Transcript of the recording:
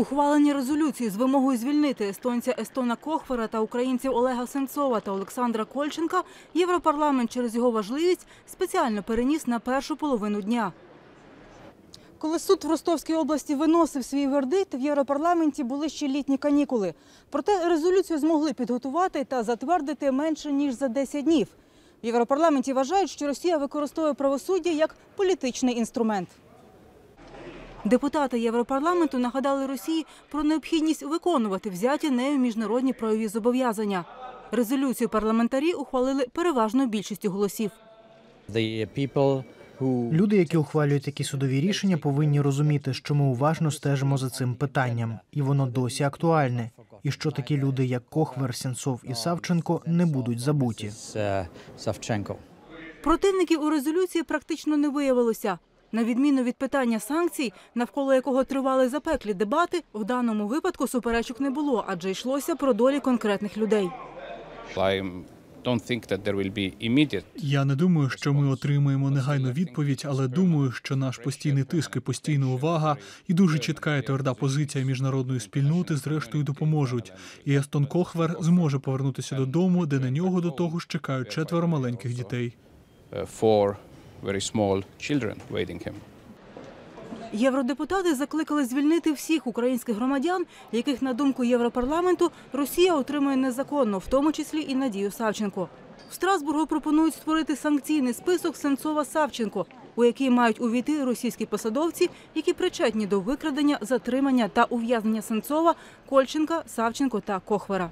Ухвалення резолюції з вимогою звільнити естонця Естона Кохвера та українців Олега Сенцова та Олександра Кольченка Європарламент через його важливість спеціально переніс на першу половину дня. Коли суд в Ростовській області виносив свій вердикт, в Європарламенті були ще літні канікули. Проте резолюцію змогли підготувати та затвердити менше ніж за 10 днів. В Європарламенті вважають, що Росія використовує правосуддя як політичний інструмент. Депутати Європарламенту нагадали Росії про необхідність виконувати взяті нею міжнародні правові зобов'язання. Резолюцію парламентарі ухвалили переважною більшістю голосів. Люди, які ухвалюють такі судові рішення, повинні розуміти, що ми уважно стежимо за цим питанням, і воно досі актуальне. І що такі люди, як Кохвер, Сенцов і Савченко, не будуть забуті. Противників у резолюції практично не виявилося. На відміну від питання санкцій, навколо якого тривали запеклі дебати, в даному випадку суперечок не було, адже йшлося про долі конкретних людей. Я не думаю, що ми отримаємо негайну відповідь, але думаю, що наш постійний тиск і постійна увага і дуже чітка і тверда позиція міжнародної спільноти зрештою допоможуть. І Естон Кохвер зможе повернутися додому, де на нього до того ж чекають четверо маленьких дітей. Very small children waiting him. Євродепутати закликали звільнити всіх українських громадян, яких, на думку Європарламенту, Росія отримує незаконно, в тому числі і Надію Савченко. В Страсбургу пропонують створити санкційний список Сенцова Савченко, у який мають увійти російські посадовці, які причетні до викрадення, затримання та ув'язнення Сенцова, Кольченка, Савченко та Кохвера.